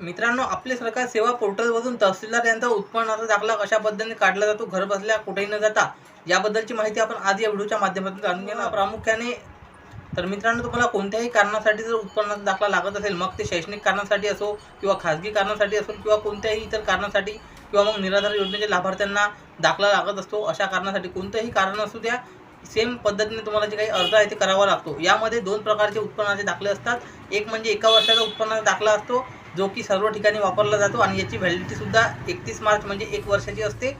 मित्रांनो आपले सरकार सेवा पोर्टलवरून तहसीलदार यांचा उत्पन्नाचा दाखला कशा पद्धतीने काढला जातो घर बसल्या कुठेही न जाता याबद्दलची माहिती आपण आज या व्हिडिओच्या माध्यमातून जाणून घेणार प्रामुख्याने तर मित्रांनो तुम्हाला कोणत्याही कारणासाठी जर उत्पन्नाचा दाखला लागत असेल मग ते शैक्षणिक कारणासाठी असो किंवा खाजगी कारणासाठी असो किंवा कोणत्याही इतर कारणासाठी किंवा मग निराधार योजनेच्या लाभार्थ्यांना दाखला लागत असतो अशा कारणासाठी कोणतंही कारण असू द्या. सेम पद्धतीने तुम्हाला जे काही अर्ज आहे ते करावा लागतो. यामध्ये दोन प्रकारचे उत्पन्नाचे दाखले असतात. एक म्हणजे एका वर्षाचा उत्पन्नाचा दाखला असतो. जो की सर्व ठिकाणी वापरला जातो आणि याची व्हॅलिडिटीसुद्धा एकतीस मार्च म्हणजे एक वर्षाची असते.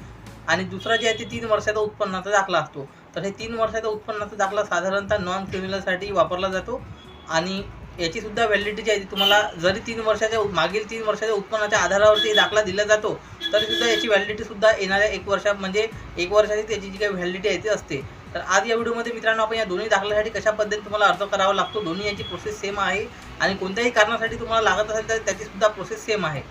आणि दुसरा जे आहे ते तीन वर्षाचा उत्पन्नाचा दाखला असतो. तर हे तीन वर्षाचा उत्पन्नाचा दाखला साधारणतः नॉन क्रिमिनलसाठी वापरला जातो. आणि याचीसुद्धा व्हॅलिडिटी जी आहे ती तुम्हाला जरी तीन वर्षाच्या मागील तीन वर्षाच्या उत्पन्नाच्या आधारावरती दाखला दिला जातो तरीसुद्धा याची व्हॅलिडिटीसुद्धा येणाऱ्या एक वर्षा म्हणजे एक वर्षाची त्याची जी काही व्हॅलिडिटी आहे ती असते. तर आज या व्हिडिओमध्ये मित्रांनो आपण या दोन्ही दाखल्यासाठी कशा पद्धतीने तुम्हाला अर्ज करावा लागतो? दोन्ही यांची प्रोसेस सेम आहे. आणि कोणत्याही कारणासाठी तुम्हाला लागत असेल तर त्याची सुद्धा प्रोसेस सेम आहे.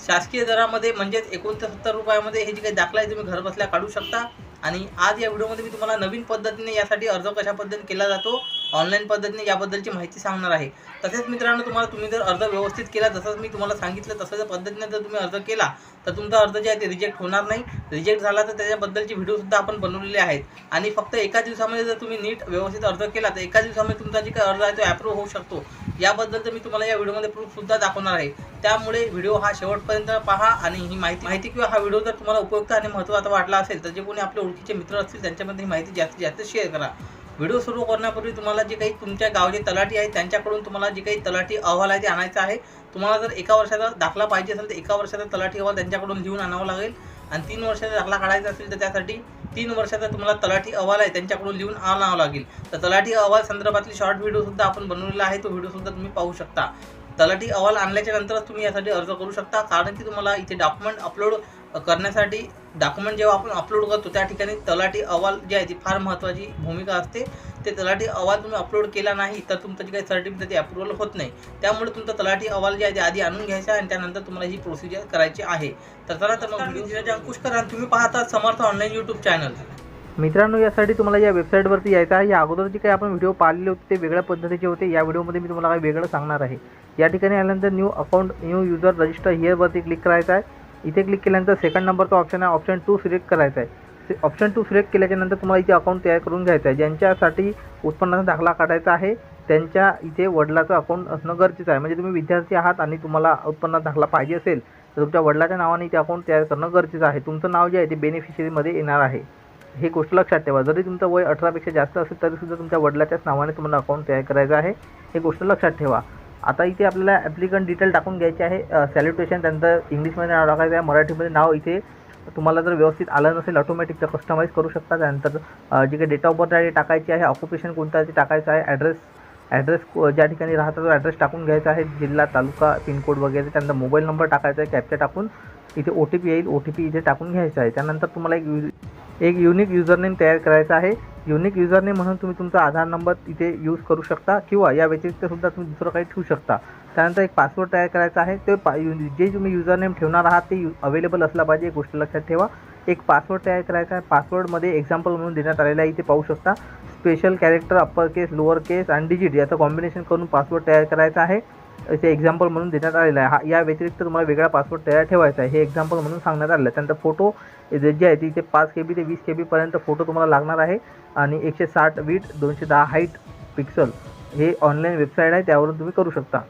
शासकीय दरामध्ये म्हणजेच एकोणसत्तर रुपयामध्ये हे जे काही दाखला आहे तुम्ही घरबसल्या काढू शकता. आणि आज या व्हिडिओमध्ये मी तुम्हाला नवीन पद्धतीने यासाठी अर्ज कशा पद्धतीने केला जातो? ऑनलाईन पद्धतीने याबद्दलची माहिती सांगणार आहे. तसेच मित्रांनो तुम्हाला तुम्ही जर अर्ज व्यवस्थित केला जसंच मी तुम्हाला सांगितलं तसं जर पद्धतीने जर तुम्ही अर्ज केला तर तुमचा अर्ज जे आहे ते रिजेक्ट होणार नाही. रिजेक्ट झाला तर त्याच्याबद्दलची व्हिडिओसुद्धा आपण बनवलेले आहेत. आणि फक्त एका दिवसामध्ये जर तुम्ही नीट व्यवस्थित अर्ज केला तर एका दिवसामध्ये तुमचा जे काही अर्ज आहे तो ॲप्रूव्ह होऊ शकतो. याबद्दल तर मी तुम्हाला या व्हिडिओमध्ये प्रूफसुद्धा दाखवणार आहे. त्यामुळे व्हिडिओ हा शेवटपर्यंत पहा आणि ही माहिती माहिती किंवा हा व्हिडिओ जर तुम्हाला उपयुक्त आणि महत्त्वाचा वाटला असेल तर जे कोणी आपले ओळखीचे मित्र असतील त्यांच्यामध्ये ही माहिती जास्तीत जास्त शेअर करा. व्हिडिओ सुरू करण्यापूर्वी तुम्हाला जे काही तुमच्या गावचे तलाठी आहेत त्यांच्याकडून तुम्हाला जे काही तलाठी अहवाल आहे ते आणायचा आहे. तुम्हाला जर एका वर्षाचा दाखला पाहिजे असेल तर एका वर्षाचा तलाठी अहवाल त्यांच्याकडून लिहून आणावा लागेल. आणि तीन वर्षाचा दाखला काढायचा असेल तर त्यासाठी तीन वर्षाचा तुम्हाला तलाठी अहवाल आहे त्यांच्याकडून लिहून आणावा लागेल. तर तलाठी अहवाल संदर्भातली शॉर्ट व्हिडिओसुद्धा आपण बनवलेला आहे तो व्हिडिओसुद्धा तुम्ही पाहू शकता. तलाठी अहवाल आणल्याच्या नंतरच तुम्ही यासाठी अर्ज करू शकता कारण की तुम्हाला इथे डॉक्युमेंट अपलोड करण्यासाठी डॉक्युमेंट जेव्हा आपण अपलोड करतो त्या ठिकाणी तलाठी अहवाल जे आहे ती फार महत्त्वाची भूमिका असते. ते तलाठी अहवाल तुम्ही अपलोड केला नाही तर तुमचं जे काही सर्टिफिकेट ते अप्रुव्हल होत नाही. त्यामुळे तुमचं तलाठी अहवाल जे आहे ते आधी आणून घ्यायचा आहे आणि त्यानंतर तुम्हाला ही प्रोसिजर करायची आहे. तर चला तर मग व्हिडिओ अंकुशकर आणि तुम्ही पाहता समर्थ ऑनलाईन यूट्यूब चॅनल मित्रांनो यासाठी तुम्हाला या वेबसाईटवरती यायचं आहे. या अगोदर जे काही आपण व्हिडिओ पाहिलेले होते ते वेगळ्या पद्धतीचे होते. या व्हिडिओमध्ये मी तुम्हाला काही वेगळं सांगणार आहे. या ठिकाणी आल्यानंतर new account new user register हिअरवरती click करायचं आहे. इथे क्लिक केल्यानंतर सेकंड नंबरचा ऑप्शन आहे. ऑप्शन टू सिलेक्ट करायचा आहे. ऑप्शन टू सिलेक्ट केल्याच्यानंतर तुम्हाला इथे अकाउंट तयार करून घ्यायचं आहे. ज्यांच्यासाठी उत्पन्नाचा दाखला काढायचा आहे त्यांच्या इथे वडिलाचं अकाउंट असणं गरजेचं आहे. म्हणजे तुम्ही विद्यार्थी आहात आणि तुम्हाला उत्पन्नाचा दाखला पाहिजे असेल तर तुमच्या वडिलाच्या नावाने इथे अकाउंट तयार करणं गरजेचं आहे. तुमचं नाव जे आहे ते बेनिफिशरीमध्ये येणार आहे. हे गोष्ट लक्षात ठेवा. जरी तुमचं वय अठरापेक्षा जास्त असेल तरीसुद्धा तुमच्या वडिलाच्याच नावाने तुम्हाला अकाउंट तयार करायचं आहे. हे गोष्ट लक्षात ठेवा. आता इथे आपल्याला ॲप्लिकंट डिटेल टाकून घ्यायचे आहे. सॅल्युटेशन त्यानंतर इंग्लिशमध्ये नाव टाकायचं आहे. मराठीमध्ये नाव इथे तुम्हाला जर व्यवस्थित आलं नसेल ऑटोमॅटिक तर करू शकता. त्यानंतर जे काही डेट ऑफ बर्थ आहे टाकायची आहे ऑक्युपेशन कोणतं ते टाकायचं आहे ॲड्रेस ॲड्रेस ज्या ठिकाणी राहता तो ॲड्रेस टाकून घ्यायचा आहे. जिल्हा तालुका पिनकोड वगैरे त्यानंतर मोबाईल नंबर टाकायचा आहे. कॅप्चा टाकून इथे ओ टी पी येईल. ओ टी पी इथे टाकून घ्यायचा आहे. त्यानंतर तुम्हाला एक यु एक युनिक युजरनेम तयार करायचा आहे. युनिक युजरनेम म्हणून तुम्ही तुमचा आधार नंबर इथे यूज करू शकता किंवा या व्यतिरिक्त सुद्धा तुम्ही दुसरं काही ठेवू शकता. त्यानंतर एक पासवर्ड तयार करायचा आहे. ते पा यु जे तुम्ही युजरनेम ठेवणार आहात ते अवेलेबल असलं पाहिजे. एक गोष्ट लक्षात ठेवा. एक पासवर्ड तयार करायचा आहे. पासवर्डमध्ये एक्झाम्पल म्हणून देण्यात आलेला आहे. इथे पाहू शकता. Special character upper case lower case आणि डिजिट याचं कॉम्बिनेशन करून पासवर्ड तयार करायचा आहे. इथे एक्झाम्पल म्हणून देण्यात आलेलं आहे. हा या व्यतिरिक्त तुम्हाला वेगळा पासवर्ड तयार ठेवायचा आहे. हे एक्झाम्पल म्हणून सांगण्यात आलेलं आहे. त्यानंतर फोटो जे जे आहे ते पाच के बी ते वीस के बीपर्यंत फोटो तुम्हाला लागणार आहे. आणि एकशे साठ वीट दोनशे दहा हाईट पिक्सल हे ऑनलाईन वेबसाईट आहे. त्यावरून तुम्ही करू शकता.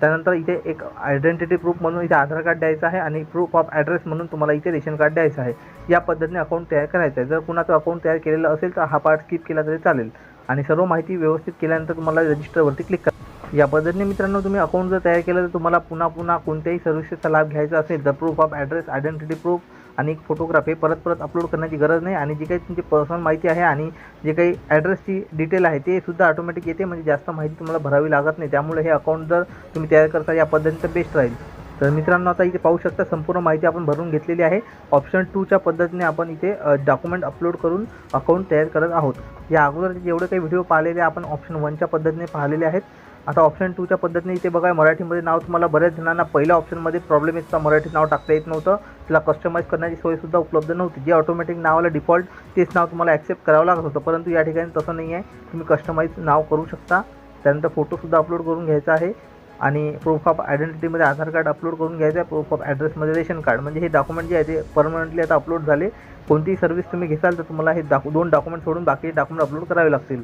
त्यानंतर इथे एक आयडेंटिटी प्रूफ म्हणून इथे आधार कार्ड द्यायचं आहे आणि प्रूफ ऑफ ॲड्रेस म्हणून तुम्हाला इथे रेशन कार्ड द्यायचं आहे. या पद्धतीने अकाउंट तयार करायचं आहे. जर कुणाचं अकाउंट तयार केलेलं असेल तर हा पार्ट स्किप केला तरी चालेल. आणि सर्व माहिती व्यवस्थित केल्यानंतर तुम्हाला रजिस्टरवरती क्लिक करा. या पद्धतीने मित्रांनो तुम्ही अकाउंट जर तयार केलं तर तुम्हाला पुन्हा पुन्हा कोणत्याही सर्व्हिसेसचा लाभ घ्यायचा असेल तर proof of address identity proof आणि एक परत परत अपलोड करण्याची गरज नाही. आणि जी काही तुमची पर्सनल माहिती आहे आणि जे काही ॲड्रेसची डिटेल आहे ते सुद्धा ऑटोमॅटिक येते. म्हणजे जास्त माहिती तुम्हाला भरावी लागत नाही. त्यामुळे हे अकाउंट जर तुम्ही तयार करता या पद्धतीचं बेस्ट राहील. तर मित्रांनो आता इथे पाहू शकता संपूर्ण माहिती आपण भरून घेतलेली आहे. ऑप्शन टूच्या पद्धतीने आपण इथे डॉक्युमेंट अपलोड करून अकाउंट तयार करत आहोत. या अगोदर जेवढे काही व्हिडिओ पाहिलेले आपण ऑप्शन वनच्या पद्धतीने पाहिलेले आहेत. आता ऑप्शन टूच्या पद्धतीने इथे बघा मराठीमध्ये नाव तुम्हाला बऱ्याच जणांना पहिल्या ऑप्शनमध्ये प्रॉब्लेम येत मराठी मराठीत नाव टाकता येत नव्हतं. त्याला कस्टमाईज करण्याची सोयसुद्धा उपलब्ध नव्हती. जे ऑटोमॅटिक नावाला डिफॉल्ट तेच नाव तुम्हाला ॲक्सेप्ट करावं लागत होतं. परंतु या ठिकाणी तसं नाही आहे तुम्ही कस्टमाईज नाव करू शकता. त्यानंतर फोटोसुद्धा अपलोड करून घ्यायचा आहे. आणि प्रूफ ऑफ आयडेंटिटीमध्ये आधार कार्ड अपलोड करून घ्यायचं आहे. प्रूफ ऑफ ॲड्रेसमध्ये रेशन कार्ड म्हणजे हे डॉक्युमेंट जे आहे ते परमनंटली आता अपलोड झाले. कोणतीही सर्व्हिस तुम्ही घेसाल तर तुम्हाला हे दाखव दोन डॉक्युमेंट सोडून बाकी डॉक्युमेंट अपलोड करावे लागतील.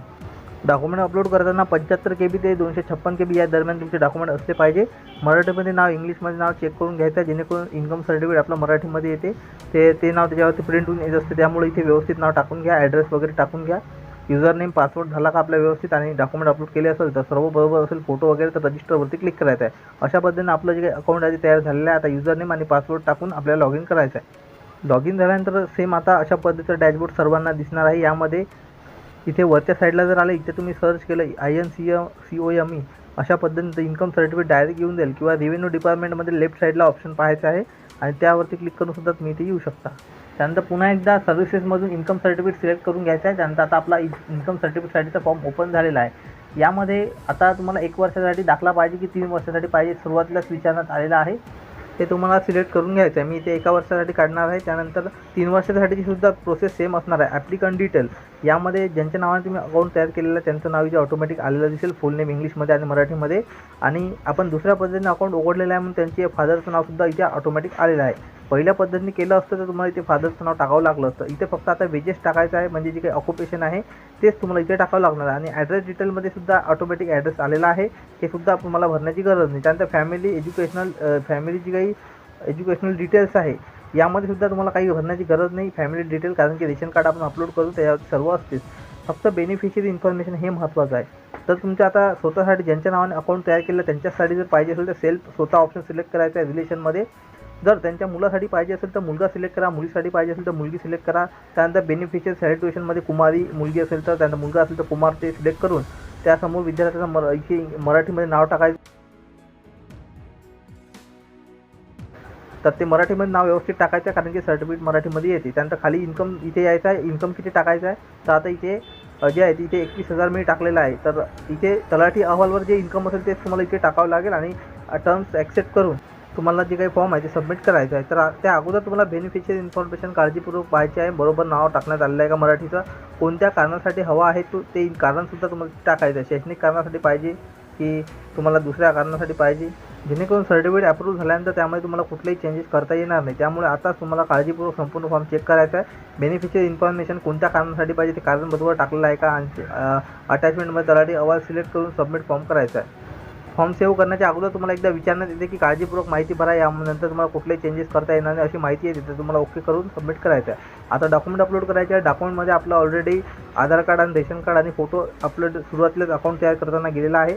डॉक्युमेंट अपलोड करताना पंच्याहत्तर के बी ते दोनशे छप्पन के बी या दरम्यान तुमचे डॉक्युमेंट असले पाहिजे. मराठीमध्ये नाव इंग्लिशमध्ये नाव चेक करून घ्यायचं आहे जेणेकरून इन्कम सर्टिफिकेट आपलं मराठीमध्ये येते. ते ते नाव त्याच्यावरती प्रिंट होऊन येत असते. त्यामुळे इथे व्यवस्थित नाव टाकून घ्या ॲड्रेस वगैरे टाकून घ्या. युजर नेम पासवर्ड झाला का आपल्या व्यवस्थित आणि डॉक्युमेंट अपलोड केले असेल तर सर्व बरोबर असेल फोटो वगैरे तर रजिस्टरवरती क्लिक करायचं आहे. अशा पद्धतीने आपलं जे काही अकाउंट आहे ते तयार झालेलं आहे आता युजर नेम आणि पासवर्ड टाकून आपल्याला लॉग इन करायचं आहे. लॉग इन झाल्यानंतर सेम आता अशा पद्धतीचं डॅशबोर्ड सर्वांना दिसणार आहे. यामध्ये इथे वरच्या साईडला जर आलं इथे तुम्ही सर्च केलं I N C O M E M E अशा पद्धतीनं इन्कम सर्टिफिकेट डायरेक्ट येऊन जाईल किंवा रेव्हेन्यू डिपार्टमेंटमध्ये लेफ्ट साईडला ऑप्शन पाहायचं आहे आणि त्यावरती क्लिक करून सुद्धा तुम्ही इथे येऊ शकता. त्यानंतर पुन्हा एकदा सर्व्हिसेसमधून इन्कम सर्टिफिकेट सिलेक्ट करून घ्यायचं आहे. त्यानंतर आता आपला इन्कम सर्टिफिकेटसाठीचा फॉर्म ओपन झालेला आहे. यामध्ये आता तुम्हाला एक वर्षासाठी दाखला पाहिजे की तीन वर्षासाठी पाहिजे सुरुवातीलाच विचारण्यात आलेला आहे. ते तुम्हाला सिलेक्ट करून घ्यायचं आहे. मी ते एका वर्षासाठी काढणार आहे. त्यानंतर तीन वर्षासाठीची सुद्धा प्रोसेस सेम असणार आहे. ॲप्लिकन डिटेल यामध्ये ज्यांच्या नावाने तुम्ही अकाउंट तयार केलेलं आहे त्यांचं नाव इथे ऑटोमॅटिक आलेलं दिसेल फुल नेम इंग्लिशमध्ये आणि मराठीमध्ये. आणि आपण दुसऱ्या पद्धतीने अकाउंट उघडलेलं आहे म्हणून त्यांचे फादरचं नावसुद्धा इथे ऑटोमॅटिक आलेलं आहे. पहिल्या पद्धतीने केलं असतं तर तुम्हाला इथे फादरचं नाव टाकावं लागलं असतं. इथे फक्त आता वेजेस टाकायचं आहे म्हणजे जे काही ऑक्युपेशन आहे तेच तुम्हाला इथे टाकावं लागणार आहे. आणि ॲड्रेस डिटेलमध्ये सुद्धा ऑटोमॅटिक ॲड्रेस आलेला आहे. हे सुद्धा तुम्हाला भरण्याची गरज नाही. त्यानंतर फॅमिली एज्युकेशनल फॅमिलीची काही एज्युकेशनल डिटेल्स आहे. यामध्ये सुद्धा तुम्हाला काही भरण्याची गरज नाही. फॅमिली डिटेल कारण की रेशन कार्ड आपण अपलोड करू त्याच्यावर सर्व असतेच फक्त बेनिफिशियरी इन्फॉर्मेशन हे महत्त्वाचं आहे. तर तुमच्या आता स्वतःसाठी ज्यांच्या नावाने अकाउंट तयार केलं त्यांच्यासाठी जर पाहिजे असेल तर सेल्फ स्वतः ऑप्शन सिलेक्ट करायचा आहे रिलेशनमध्ये जर त्यांच्या मुलासाठी पाहिजे असेल तर मुलगा सिलेक्ट करा मुलीसाठी पाहिजे असेल तर मुलगी सिलेक्ट करा. त्यानंतर बेनिफिशियल सॅलिट्युएशनमध्ये कुमारी मुलगी असेल तर त्यानंतर मुलगा असेल तर कुमार ते सिलेक्ट करून त्यासमोर विद्यार्थ्याचं मर इथे मराठीमध्ये नाव टाकायचं. तर ते मराठीमध्ये नाव व्यवस्थित टाकायचं आहे कारण की सर्टिफिकेट मराठीमध्ये येते. त्यानंतर खाली इन्कम इथे यायचं आहे इन्कम किती टाकायचं आहे? तर आता इथे जे आहे तिथे इथे एकवीस हजार मी टाकलेलं आहे. तर इथे तलाठी अहवालवर जे इन्कम असेल तेच तुम्हाला इथे टाकावं लागेल आणि टर्म्स ॲक्सेप्ट करून तुम्हाला जे काही फॉर्म आहे ते सबमिट करायचं आहे. तर त्या अगोदर तुम्हाला बेनिफिशियल इन्फॉर्मेशन काळजीपूर्वक पाहायचे आहे. बरोबर नाव टाकण्यात आलेलं आहे का मराठीचं? कोणत्या कारणासाठी हवा आहे तो ते कारणसुद्धा तुम्हाला टाकायचं आहे. शैक्षणिक कारणासाठी पाहिजे की तुम्हाला दुसऱ्या कारणासाठी पाहिजे? जेणेकरून सर्टिफिकेट अप्रूव्ह झाल्यानंतर त्यामध्ये तुम्हाला कुठलेही चेंजेस करता येणार नाही. त्यामुळे आता तुम्हाला काळजीपूर्वक संपूर्ण फॉर्म चेक करायचा आहे. बेनिफिशियल इन्फॉर्मेशन कोणत्या कारणासाठी पाहिजे ते कारण बरोबर टाकलेलं आहे का? आणि अटॅचमेंटमध्ये तलाठी अहवाल सिलेक्ट करून सबमिट फॉर्म करायचा आहे. फॉर्म सेव्ह करण्याच्या अगोदर तुम्हाला एकदा विचारण्यात येते की काळजीपूर्वक माहिती भरा. यानंतर तुम्हाला कुठलेही चेंजेस करता येणार नाही अशी माहिती येते तर तुम्हाला ओके करून सबमिट करायचं आहे. आता डॉक्युमेंट अपलोड करायचे आहे. डॉक्युमेंटमध्ये आपलं ऑलरेडी आधार कार्ड आणि रेशन कार्ड आणि फोटो अपलोड सुरुवातीलाच अकाउंट तयार करताना गेलेला आहे.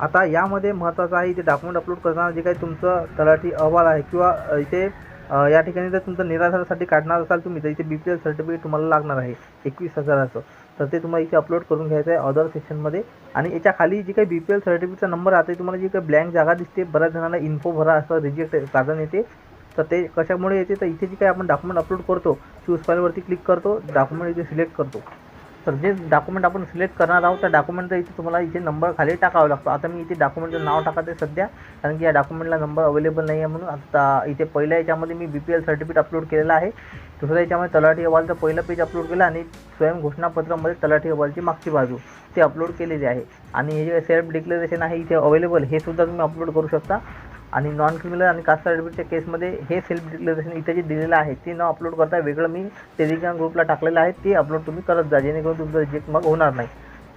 आता यामध्ये महत्त्वाचं आहे इथे डॉक्युमेंट अपलोड करताना जे काही तुमचं तलाठी अहवाल आहे किंवा इथे या ठिकाणी जर तुमचं निराधारासाठी काढणार असाल तुम्ही तर इथे बी पी एल सर्टिफिकेट तुम्हाला लागणार आहे एकवीस हजाराचं. तर ते तुम्हाला इथे अपलोड करून घ्यायचं आहे अदर सेक्शनमध्ये आणि याच्या खाली जी काही बी पी एल सर्टिफिकेटचा नंबर आहे ते तुम्हाला जी काही ब्लँक जागा दिसते बऱ्याच जणांना इन्फो भरा असं रिजेक्ट कारण येते. तर ते कशामुळे येते? तर इथे जी काही आपण डॉक्युमेंट अपलोड करतो चूज फाईलवरती क्लिक करतो डॉक्युमेंट इथे सिलेक्ट करतो. तर जे डॉक्युमेंट आपण सिलेक्ट करणार आहोत त्या डॉक्युमेंटचा इथे तुम्हाला इथे नंबर खाली टाकावा लागतो. आता मी इथे डॉक्युमेंटचं नाव टाकत आहे सध्या कारण की या डॉक्युमेंटला नंबर अवेलेबल नाही आहे म्हणून. आता इथे पहिल्या याच्यामध्ये मी B P L certificate upload केलेलं आहे. दुसऱ्या याच्यामध्ये तलाठी अहवालचं पहिलं पेज अपलोड केलं आणि स्वयं घोषणापत्रामध्ये तलाठी अहवालची मागची बाजू ते अपलोड केलेली आहे. आणि हे जे सेल्फ डिक्लेरेशन आहे इथे अवेलेबल हे सुद्धा तुम्ही अपलोड करू शकता. आणि नॉन क्रिमिनल आणि कास्ट सर्टिफिकेटच्या केसमध्ये हे सेल्फ डिक्लेरेशन इथे जे दिलेलं आहे ते न अपलोड करता वेगळं मी टेलिग्राम ग्रुपला टाकलेलं आहे ते अपलोड तुम्ही करत जा जेणेकरून तुमचं रिजेक्ट मग होणार नाही.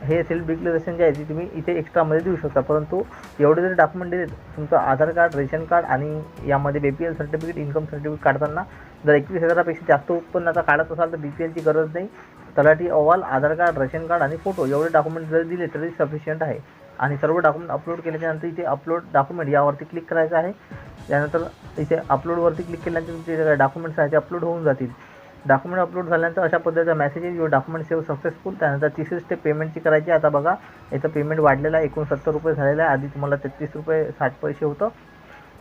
हे सेल्फ डिक्लेरेशन जे आहे ते तुम्ही इथे एक्स्ट्रामध्ये देऊ शकता. परंतु एवढे जरी डॉक्युमेंट दिले तुमचं आधार कार्ड रेशन कार्ड आणि यामध्ये B P L certificate income certificate काढताना जर एकवीस हजारापेक्षा जास्त उत्पन्नाचा काढत असाल तर बी पी एलची गरज नाही. तलाठी अहवाल आधार कार्ड रेशन कार्ड आणि फोटो एवढे डॉक्युमेंट जर दिले तरी सफिशियंट आहे. आणि सर्व डॉक्युमेंट अपलोड केल्याच्यानंतर इथे अपलोड डॉक्युमेंट यावरती क्लिक करायचं आहे. त्यानंतर इथे अपलोडवरती क्लिक केल्यानंतर तुमचे जे डॉक्युमेंट्स आहेत ते अपलोड होऊन जातील. डॉक्युमेंट अपलोड झाल्यानंतर अशा पद्धतीचा मेसेज येईल डॉक्युमेंट सेव्ह सक्सेसफुल त्यानंतर तिसरी स्टेप पेमेंटची करायची आता बघा याचं पेमेंट वाढलेलं आहे. एकोणसत्तर रुपये झालेलं आहे. आधी तुम्हाला तेहतीस रुपये साठ पैसे होतं.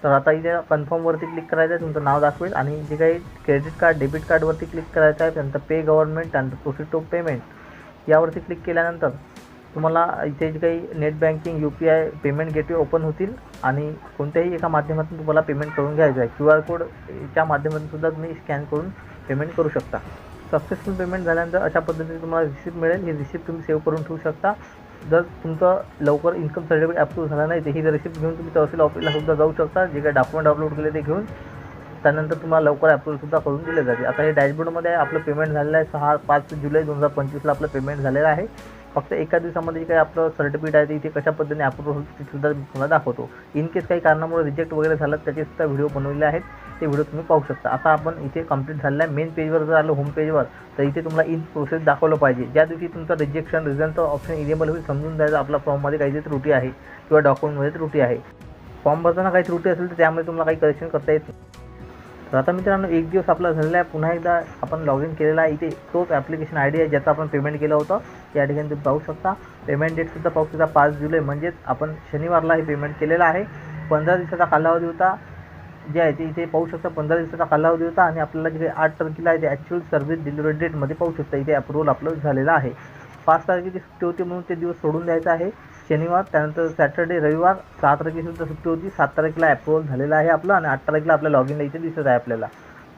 तर आता इथे कन्फर्मवरती क्लिक करायचं आहे. तुमचं नाव दाखवेल. आणि जे काही क्रेडिट कार्ड डेबिट कार्डवरती क्लिक करायचं आहे त्यानंतर पे गव्हर्नमेंट त्यानंतर प्रोसीड टू पेमेंट यावरती क्लिक केल्यानंतर तुम्हाला इथे जे काही net banking U P I payment gateway open होतील आणि कोणत्याही एका माध्यमातून तुम्हाला पेमेंट करून घ्यायचं आहे. क्यू आर कोडच्या माध्यमातून सुद्धा तुम्ही स्कॅन करून पेमेंट करू शकता. सक्सेसफुल पेमेंट झाल्यानंतर अशा पद्धतीने तुम्हाला रिसिप्ट मिळेल. ही रिसिप्ट तुम्ही सेव्ह करून ठेवू शकता. जर तुमचं लवकर इन्कम सर्टिफिकेट अप्रूव्ह झालं नाही तर ही रिसिप्ट घेऊन तुम्ही तहसील ऑफिसला सुद्धा जाऊ शकता. जे काही डॉक्युमेंट अपलोड केले ते घेऊन त्यानंतर तुम्हाला लवकर अप्रूव्हसुद्धा करून दिले जाते. आता हे डॅशबोर्डमध्ये आपलं पेमेंट झालेलं आहे सहा पाच जुलै दोन हजार पंचवीसला आपलं पेमेंट झालेलं आहे. फक्त एका दिवसामध्ये जे काही आपलं सर्टिफिकेट आहे ते इथे कशा पद्धतीने अप्रूव्ह होतं ते सुद्धा मी तुम्हाला दाखवतो. इन केस काही कारणामुळे रिजेक्ट वगैरे झालं त्याचे सुद्धा व्हिडिओ बनवलेले आहेत. ते व्हिडिओ तुम्ही पाहू शकता. आता आपण इथे कंप्लीट झालेला आहे. मेन पेजवर जर आलं होम पेजवर तर इथे तुम्हाला इन प्रोसेस दाखवलं पाहिजे. ज्या दिवशी तुमचं रिजेक्शन रिझनचं ऑप्शन इनेबल होईल समजून जायचं आपल्या फॉर्ममध्ये काहीतरी त्रुटी आहे किंवा डॉक्युमेंटमध्ये त्रुटी आहे. फॉर्म भरताना काही त्रुटी असेल तर त्यामध्ये तुम्हाला काही करेक्शन करता येत नाही. तर आता मित्रांनो एक दिवस आपला झालेला आहे. पुन्हा एकदा आपण लॉग इन केलेला आहे इथे. तोच ॲप्लिकेशन आय डी आहे ज्याचा आपण पेमेंट केलं होतं. या ठिकाणी तुम्ही पाहू शकता. पेमेंट डेटसुद्धा पाहू शकता. पाच जुलै म्हणजेच आपण शनिवारला हे पेमेंट केलेलं आहे. पंधरा दिवसाचा कालावधी होता. जे आहे ते इथे पाहू शकता. पंधरा दिवसाचा कालावधी होता आणि आपल्याला जे आठ तारखेला आहे ते ॲक्च्युअल सर्व्हिस डिलिव्हरी डेटमध्ये पाहू शकता. इथे अप्रुव्हल आपलं झालेलं आहे. पाच तारखेची सुट्टी होती म्हणून ते दिवस सोडून द्यायचा आहे. शनिवार त्यानंतर सॅटर्डे रविवार सात तारखेसुद्धा सुट्टी होती. सात तारखेला अप्रुव्हल झालेलं आहे आपलं आणि आठ तारखेला आपल्या लॉग इनला इथे दिसत आहे आपल्याला.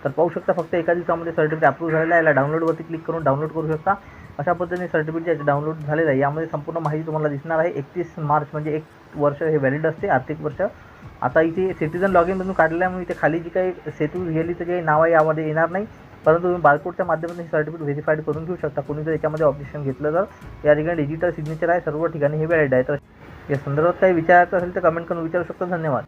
तर पाहू शकता फक्त एका दिवसामध्ये सर्टिफिकेट अप्रूव्ह झालेलं आहे. याला डाउनलोडवरती क्लिक करून डाउनलोड करू शकता. अशा पद्धतीने सर्टिफिकेट जे डाउनलोड झालेलं आहे. यामध्ये संपूर्ण माहिती तुम्हाला दिसणार आहे. एकतीस मार्च म्हणजे एक वर्ष हे व्हॅलिड असते आर्थिक वर्ष. आता इथे सिटीजन लॉग इनमधून काढल्यामुळे इथे खाली जी काही सेतू गेली जे नाव आहे यामध्ये येणार नाही. परंतु तुम्ही बारकोडच्या माध्यमातून हे सर्टिफिकेट व्हेरीफाईड करून घेऊ शकता. कोणी जर याच्यामध्ये ऑब्जेक्शन घेतलं तर या ठिकाणी डिजिटल सिग्नेचर आहे. सर्व ठिकाणी हे वॅलिड आहे. तर या संदर्भात काही विचारायचं असेल तर कमेंट करून विचारू शकता. धन्यवाद.